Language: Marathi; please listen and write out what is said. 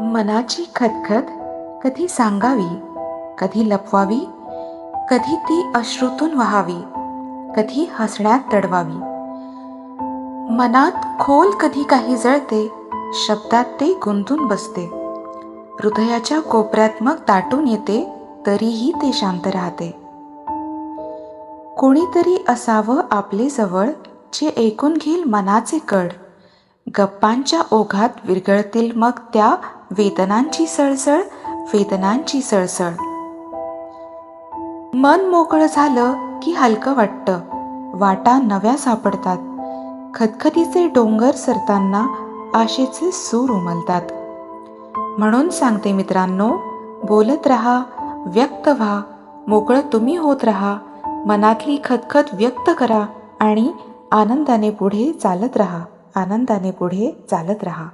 मनाची खदखद कधी सांगावी कधी लपवावी कधी ती अश्रूतून वहावी कधी हसण्यात दडवावी मनात खोल कधी काही जळते शब्दात ते गुंतून बसते. हृदयाच्या कोपऱ्यात मग दाटून येते तरीही ते शांत राहते. कोणीतरी असावं आपले जवळ जे ऐकून घेईल मनाचे कड. गप्पांच्या ओघात विरघळतील मग त्या वेदनांची सळसळ वेदनांची सळसळ. मन मोकळं झालं की हलकं वाटतं. वाटा नव्या सापडतात. खतखतीचे डोंगर सरताना आशेचे सूर उमलतात. म्हणून सांगते मित्रांनो बोलत रहा व्यक्त व्हा मोकळं तुम्ही होत रहा मनातली खतखत व्यक्त करा आणि आनंदाने पुढे चालत रहा. आनंदाने पुढे चालत राहा.